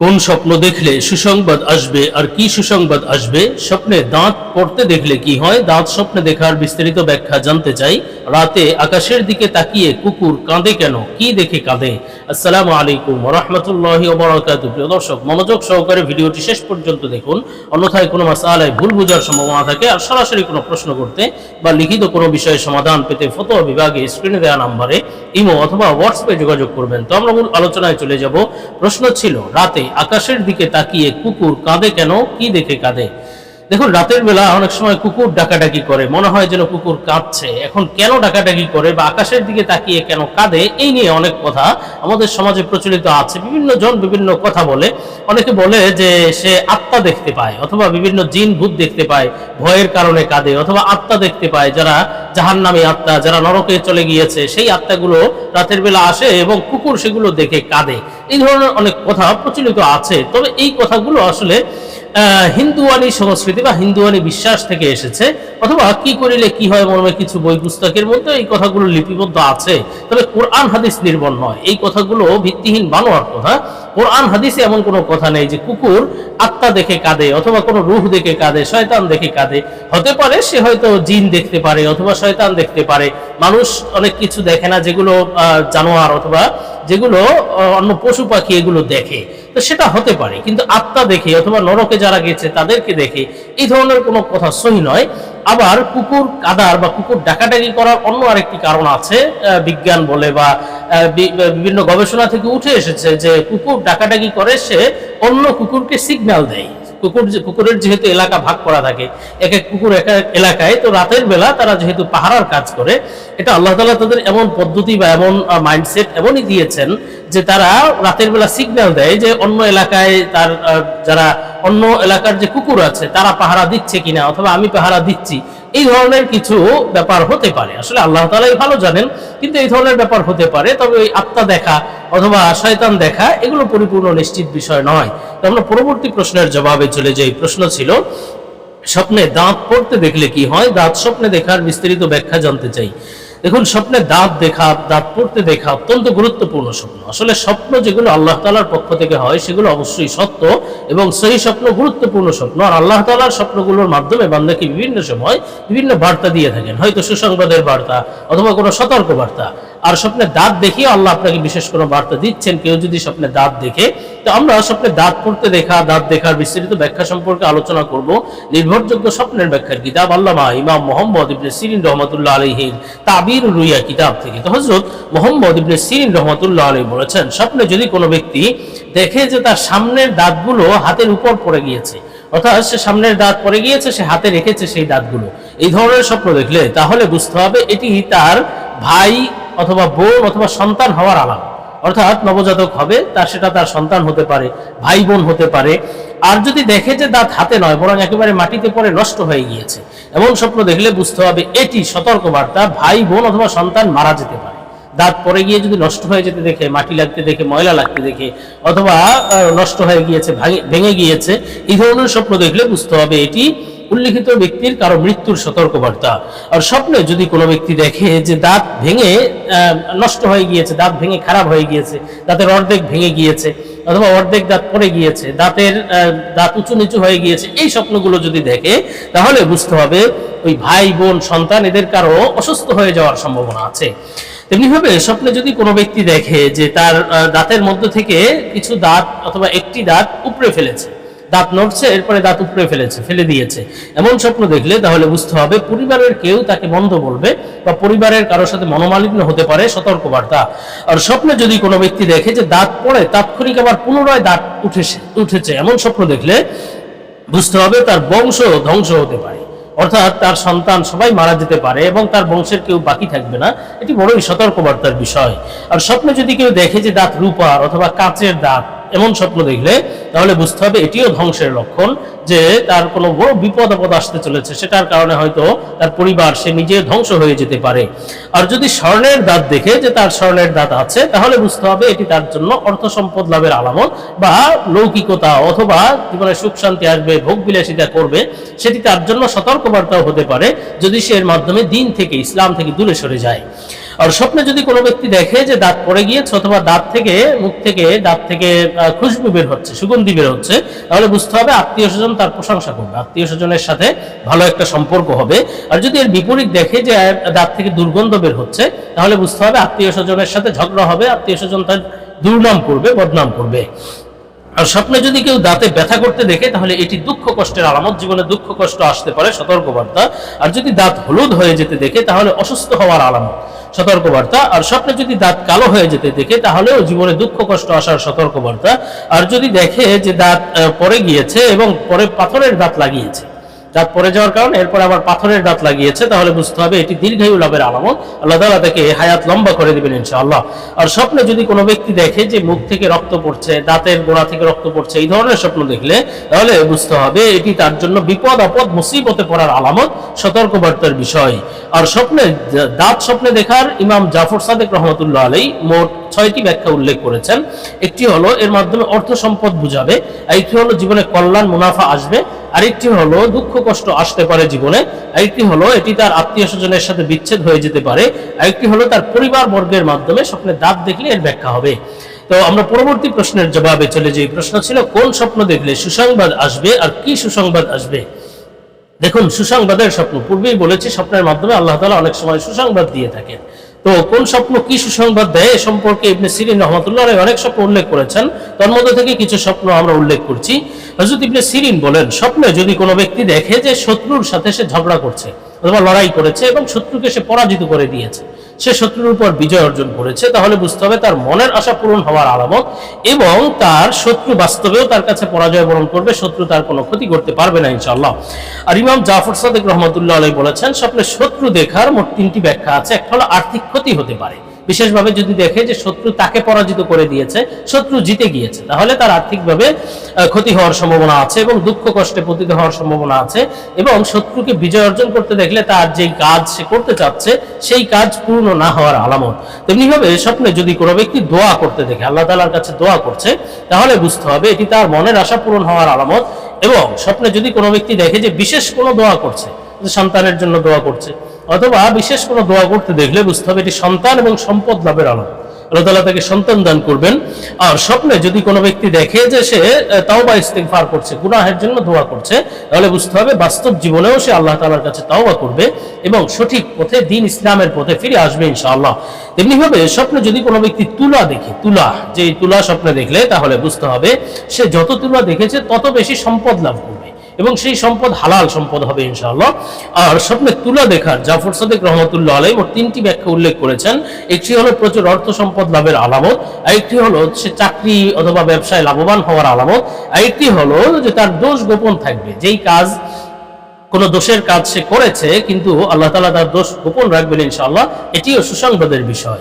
কোন স্বপ্ন দেখলে সুসংবাদ আসবে আর কি সুসংবাদ আসবে? স্বপ্নে দাঁত পড়তে দেখলে কি হয়? দাঁত স্বপ্নে দেখার বিস্তারিত ব্যাখ্যা জানতে চাই। রাতে আকাশের দিকে তাকিয়ে কুকুর কাঁদে কেন? কি দেখে কাঁদে? আসসালামু আলাইকুম রহমতুল্লাহ প্রিয় দর্শক, মনোযোগ সহকারে ভিডিওটি শেষ পর্যন্ত দেখুন। অন্যথায় কোনো মাসালায় ভুল বোঝার সম্ভাবনা থাকে আর সরাসরি কোনো প্রশ্ন করতে বা লিখিত কোনো বিষয়ে সমাধান পেতে ফতোয়া বিভাগে স্ক্রিনে দেওয়া নাম্বারে ইমো অথবা হোয়াটসঅ্যাপে যোগাযোগ করবেন। তো আমরা মূল আলোচনায় চলে যাব। প্রশ্ন ছিল, রাতে আকাশের দিকে তাকিয়ে কুকুর কাঁদে কেন? কি দেখে কাঁদে? দেখুন, রাতের বেলা অনেক সময় কুকুর ডাকাডাকি করে। মনে হয় যেন কুকুর কাঁদছে। এখন কেন ডাকাডাকি করে বা আকাশের দিকে তাকিয়ে কেন কাঁদে? এই নিয়ে অনেক কথা আমাদের সমাজে প্রচলিত আছে। বিভিন্ন জন বিভিন্ন কথা বলে। অনেকে বলে যে সে আত্মা দেখতে পায় অথবা বিভিন্ন জিন ভূত দেখতে পায়, ভয়ের কারণে কাঁদে অথবা আত্মা দেখতে পায়। যারা জাহান নামে আত্মা, যারা নরকে চলে গিয়েছে, সেই আত্মাগুলো রাতের বেলা আসে এবং কুকুর সেগুলো দেখে কাঁদে। এই ধরনের অনেক কথা প্রচলিত আছে। তবে এই কথাগুলো আসলে হিন্দুয়ানি সংস্কৃতি বা হিন্দুয়ানি বিশ্বাস থেকে এসেছে। অথবা কি করিলে কি হয় মর্মে কিছু বই পুস্তকের মধ্যে এই কথাগুলো লিপিবদ্ধ আছে। তবে কোরআন হাদিস নির্ভর নয়। এই কথাগুলো ভিত্তিহীন বানোয়ার কথা। কোরআন, হাদিসে এমন কোনো কথা নেই যে কুকুর আত্মা দেখে কাঁদে অথবা কোনো রুহ দেখে কাঁদে, শয়তান দেখে কাঁদে। হতে পারে সে হয়তো জিন দেখতে পারে অথবা শয়তান দেখতে পারে। মানুষ অনেক কিছু দেখে না যেগুলো জানোয়ার অথবা যেগুলো অন্য পশু পাখি এগুলো দেখে। তো সেটা হতে পারে, কিন্তু আত্মা দেখে অথবা নরকে যারা গেছে তাদেরকে দেখে, এই ধরনের কোনো কথা সহি নয়। আবার কুকুর কাদার বা কুকুর ডাকাডাকি করার অন্য আরেকটি কারণ আছে বিজ্ঞান বলে বা বিভিন্ন গবেষণা থেকে উঠে এসেছে যে কুকুর ডাকাডাকি করে সে অন্য কুকুরকে সিগন্যাল দেয়। কুকুর কুকুরের যেহেতু এলাকা ভাগ করা থাকে, এক এক কুকুর এক এক এলাকায়, তো রাতের বেলা তারা যেহেতু পাহারার কাজ করে, এটা আল্লাহ তালা তাদের এমন পদ্ধতি বা এমন মাইন্ডসেট এমনই দিয়েছেন যে তারা রাতের বেলা সিগন্যাল দেয় যে অন্য এলাকায় তার যারা অন্য এলাকার যে কুকুর আছে, তারা পাহারা দিচ্ছে কিনা অথবা আমি পাহারা দিচ্ছি, এই ধরনের কিছু ব্যাপার হতে পারে। আসলে আল্লাহ তালাই ভালো জানেন, কিন্তু এই ধরনের ব্যাপার হতে পারে। তবে ওই আত্মা দেখা অথবা শয়তান দেখা, এগুলো পরিপূর্ণ নিশ্চিত বিষয় নয়। তো আমরা পরবর্তী প্রশ্নের জবাবে চলে যাই। প্রশ্ন ছিল, স্বপ্নে দাঁত পড়তে দেখলে কি হয়? দাঁত স্বপ্নে দেখার বিস্তারিত ব্যাখ্যা জানতে চাই। দেখুন, স্বপ্নে দাঁত দেখা, দাঁত পড়তে দেখা অত্যন্ত গুরুত্বপূর্ণ স্বপ্ন। আসলে স্বপ্ন যেগুলো আল্লাহ তালার পক্ষ থেকে হয়, সেগুলো অবশ্যই সত্য এবং সেই স্বপ্ন গুরুত্বপূর্ণ স্বপ্ন। আর আল্লাহ তালার স্বপ্নগুলোর মাধ্যমে বান্দাকে বিভিন্ন সময় বিভিন্ন বার্তা দিয়ে থাকেন। হয়তো সুসংবাদের বার্তা অথবা কোনো সতর্ক বার্তা আর স্বপ্নে দাঁত দেখিয়ে আল্লাহ আপনাকে বিশেষ কোনো বার্তা দিচ্ছেন, কেউ যদি স্বপ্নে দাঁত দেখে, তো আমরা স্বপ্নে দাঁত পড়তে দেখা, দাঁত দেখার বিস্তারিত ব্যাখ্যা সম্পর্কে আলোচনা করব। নির্ভরযোগ্য স্বপ্নের ব্যাখ্যার কিতাব আল্লামা ইমাম মোহাম্মদ ইবনে সিরিন রহমতুল্লাহ আলহির তাবির রুইয়া কিতাব থেকে। তো হজরত মোহাম্মদ ইবনে সিরিন রহমতুল্লাহ আলহী বলেছেন, স্বপ্নে যদি কোনো ব্যক্তি দেখে যে তার সামনের দাঁতগুলো হাতের উপর পড়ে গিয়েছে, অর্থাৎ সে সামনের দাঁত পড়ে গিয়েছে, সে হাতে রেখেছে সেই দাঁতগুলো, এই ধরনের স্বপ্ন দেখলে তাহলে বুঝতে হবে এটি তার ভাই অথবা বোন অথবা সন্তান হওয়ার আলাম অর্থাৎ নবজাতক হবে, তার সেটা তার সন্তান হতে পারে ভাই বোন হতে পারে। আর যদি দেখে যে দাঁত হাতে নয়, বরং একেবারে মাটিতে পড়ে নষ্ট হয়ে গিয়েছে, এমন স্বপ্ন দেখলে বুঝতে হবে এটি সতর্ক বার্তা ভাই বোন অথবা সন্তান মারা যেতে পারে। দাঁত পরে গিয়ে যদি নষ্ট হয়ে যেতে দেখে, মাটি লাগতে দেখে, ময়লা লাগতে দেখে, অথবা নষ্ট হয়ে গিয়েছে ভেঙে গিয়েছে, এই ধরনের স্বপ্ন দেখলে বুঝতে হবে এটি উল্লিখিত ব্যক্তির কারও মৃত্যুর সতর্কবার্তা। আর স্বপ্নে যদি কোনো ব্যক্তি দেখে যে দাঁত ভেঙে নষ্ট হয়ে গিয়েছে, দাঁত ভেঙে খারাপ হয়ে গিয়েছে, দাঁতের অর্ধেক ভেঙে গিয়েছে, অথবা অর্ধেক দাঁত পড়ে গিয়েছে, দাঁতের দাঁত উঁচু নিচু হয়ে গিয়েছে, এই স্বপ্নগুলো যদি দেখে, তাহলে বুঝতে হবে ওই ভাই, বোন, সন্তান এদের কারও অসুস্থ হয়ে যাওয়ার সম্ভাবনা আছে। তেমনিভাবে স্বপ্নে যদি কোনো ব্যক্তি দেখে যে তার দাঁতের মধ্য থেকে কিছু দাঁত অথবা একটি দাঁত উপড়ে ফেলেছে দাঁত নড়ছে, এরপরে দাঁত উপড়ে ফেলেছে, ফেলে দিয়েছে। এমন স্বপ্ন দেখলে তাহলে বুঝতে হবে পরিবারের কেউ তাকে বন্ধ বলবে বা পরিবারের কারোর সাথে মনোমালিন্য হতে পারে, সতর্কবার্তা। আর স্বপ্নে যদি কোনো ব্যক্তি দেখে যে দাঁত পড়ে, তাৎক্ষণিক আবার পুনরায় দাঁত উঠেছে উঠেছে, এমন স্বপ্ন দেখলে বুঝতে হবে তার বংশ ধ্বংস হতে পারে। অর্থাৎ তার সন্তান সবাই মারা যেতে পারে এবং তার বংশের কেউ বাকি থাকবে না, এটি বড়ই সতর্কবার্তার বিষয়। আর স্বপ্নে যদি কেউ দেখে যে দাঁত রূপার অথবা কাঁচের দাঁত এমন স্বপ্ন দেখলে, তাহলে বুঝতে হবে এটিও ধ্বংসের লক্ষণ যে তার কোনো বড় বিপদ আপদ আসতে চলেছে। সেটার কারণে হয়তো তার পরিবার, সে নিজে ধ্বংস হয়ে যেতে পারে। আর যদি স্বর্ণের দাঁত দেখে যে তার স্বর্ণের দাঁত আছে, তাহলে বুঝতে হবে এটি তার জন্য অর্থ সম্পদ লাভের আলামত বা লৌকিকতা অথবা জীবনে সুখ শান্তি আসবে, ভোগ বিলাসিতা করবে, সেটি তার জন্য সতর্কবার্তাও হতে পারে। যদি সে এর মাধ্যমে দিন থেকে, ইসলাম থেকে দূরে সরে যায়। আর স্বপ্নে যদি কোনো ব্যক্তি দেখে যে দাঁত পড়ে গিয়েছে অথবা দাঁত থেকে, মুখ থেকে, দাঁত থেকে খুশবু বের হচ্ছে, সুগন্ধি বের হচ্ছে, তাহলে বুঝতে হবে আত্মীয় স্বজন তার প্রশংসা করবে। আত্মীয় স্বজনের সাথে ভালো একটা সম্পর্ক হবে। আর যদি এর বিপরীত দেখে যে দাঁত থেকে দুর্গন্ধ বের হচ্ছে, তাহলে বুঝতে হবে আত্মীয় স্বজনের সাথে ঝগড়া হবে, আত্মীয় স্বজন তার দুর্নাম করবে, বদনাম করবে। আর স্বপ্নে যদি কেউ দাঁতে ব্যথা করতে দেখে, তাহলে এটি দুঃখ কষ্টের আলামত, জীবনে দুঃখ কষ্ট আসতে পারে, সতর্কবার্তা। আর যদি দাঁত হলুদ হয়ে যেতে দেখে, তাহলে অসুস্থ হওয়ার আলামত। সতর্কবার্তা। আর স্বপ্নে যদি দাঁত কালো হয়ে যেতে দেখে, তাহলেও জীবনে দুঃখ কষ্ট আসার সতর্কবার্তা। আর যদি দেখে যে দাঁত পরে গিয়েছে এবং পরে পাথরের দাঁত লাগিয়েছে দাঁত পড়ে যাওয়ার কারণে এরপর আবার পাথরের দাঁত লাগিয়েছে, তাহলে বুঝতে হবে এটি দীর্ঘায়ু লাভের আলামত। আল্লাহ তাআলা তাকে হায়াত লম্বা করে দিবেন ইনশাআল্লাহ। আর স্বপ্নে যদি কোনো ব্যক্তি দেখে যে মুখ থেকে রক্ত পড়ছে, দাঁতের গোড়া থেকে রক্ত পড়ছে, এই ধরনের স্বপ্ন দেখলে, তাহলে বুঝতে হবে এটি তার জন্য বিপদ আপদ, মুসিবতে পড়ার আলামত, সতর্কবার্তার বিষয়। আর স্বপ্নে, দাঁত স্বপ্নে দেখার ইমাম জাফর সাদেক রহমতুল্লাহ আলাই মোট ছয়টি ব্যাখ্যা উল্লেখ করেছেন। একটি হলো, এর মাধ্যমে অর্থ সম্পদ বুঝাবে আরেকটি হলো, জীবনে কল্যাণ, মুনাফা আসবে আরেকটি হলো, দুঃখ, কষ্ট আসতে পারে জীবনে আরেকটি হলো, এটি তার আত্মীয় স্বজনের সাথে বিচ্ছেদ হয়ে যেতে পারে আরেকটি হলো, তার পরিবার বর্গের মাধ্যমে স্বপ্নে দাঁত দেখলে এর ব্যাখ্যা হবে। তো আমরা পরবর্তী প্রশ্নের জবাবে চলে যে প্রশ্ন ছিল, কোন স্বপ্ন দেখলে সুসংবাদ আসবে, আর কি সুসংবাদ আসবে? দেখুন, সুসংবাদের স্বপ্ন। পূর্বেই বলেছি, স্বপ্নের মাধ্যমে আল্লাহ তালা অনেক সময় সুসংবাদ দিয়ে থাকেন। তো কোন স্বপ্ন, কি সুসংবাদ দেয় এ সম্পর্কে ইবনে সিরিন রহমতুল্লাহ রায় অনেক স্বপ্ন উল্লেখ করেছেন। তার মধ্যে থেকে কিছু স্বপ্ন আমরা উল্লেখ করছি। হজরত ইবনে সিরিন বলেন, স্বপ্নে যদি কোনো ব্যক্তি দেখে যে শত্রুর সাথে সে ঝগড়া করছে অথবা লড়াই করেছে এবং শত্রুকে সে পরাজিত করে দিয়েছে সে শত্রুর উপর বিজয় অর্জন করেছে, তাহলে বুঝতে হবে তার মনের আশা পূরণ হওয়ার আলামত এবং তার শত্রু বাস্তবেও তার কাছে পরাজয় বরণ করবে, শত্রু তার কোনো ক্ষতি করতে পারবে না ইনশাল্লাহ আর ইমাম জাফর সাদেক রহমতুল্লাহ আলাই বলেছেন স্বপ্নে শত্রু দেখার মোট তিনটি ব্যাখ্যা আছে, একটা হলো আর্থিক ক্ষতি হতে পারে। বিশেষভাবে যদি দেখে যে শত্রু তাকে পরাজিত করে দিয়েছে, শত্রু জিতে গিয়েছে, তাহলে তার আর্থিকভাবে ক্ষতি হওয়ার সম্ভাবনা আছে এবং দুঃখ কষ্টে পতিত হওয়ার সম্ভাবনা আছে এবং শত্রুকে বিজয় অর্জন করতে দেখলে তার যেই কাজ সে করতে চাচ্ছে, সেই কাজ পূর্ণ না হওয়ার আলামত। তেমনিভাবে স্বপ্নে যদি কোনো ব্যক্তি দোয়া করতে দেখে, আল্লাহ তালার কাছে দোয়া করছে, তাহলে বুঝতে হবে এটি তার মনের আশা পূরণ হওয়ার আলামত এবং স্বপ্নে যদি কোনো ব্যক্তি দেখে যে বিশেষ কোনো দোয়া করছে সন্তানের জন্য দোয়া করছে অথবা বিশেষ কোনো দোয়া করতে দেখলে বুঝতে হবে এটি সন্তান এবং সম্পদ লাভের আলামত আল্লাহ তাআলা তাকে সন্তান দান করবেন। আর স্বপ্নে যদি কোনো ব্যক্তি দেখে যে সে তাওবা ইস্তেগফার করছে, গুনাহের জন্য দোয়া করছে, তাহলে বুঝতে হবে বাস্তব জীবনেও সে আল্লাহ তাআলার কাছে তাওবা করবে এবং সঠিক পথে, দিন ইসলামের পথে ফিরে আসবে ইনশাআল্লাহ। তেমনিভাবে স্বপ্নে যদি কোনো ব্যক্তি তুলা দেখে, তুলা যে তুলা স্বপ্নে দেখলে, তাহলে বুঝতে হবে সে যত তুলা দেখেছে, তত বেশি সম্পদ লাভ করবে। এবং সেই সম্পদ হালাল সম্পদ হবে ইনশাআল্লাহ। আর স্বপ্নে তুলা দেখার জাফর সাদেক রহমতুল্লাহ আলাই মোট তিনটি ব্যাখ্যা উল্লেখ করেছেন। একটি হলো প্রচুর অর্থ সম্পদ লাভের আলামত আরেকটি হলো সে চাকরি অথবা ব্যবসায় লাভবান হওয়ার আলামত আরেকটি হলো যে তার দোষ গোপন থাকবে। যেই কাজ, কোনো দোষের কাজ সে করেছে, কিন্তু আল্লাহ তাআলা তার দোষ গোপন রাখবেন ইনশাআল্লাহ, এটিও সুসংবাদের বিষয়।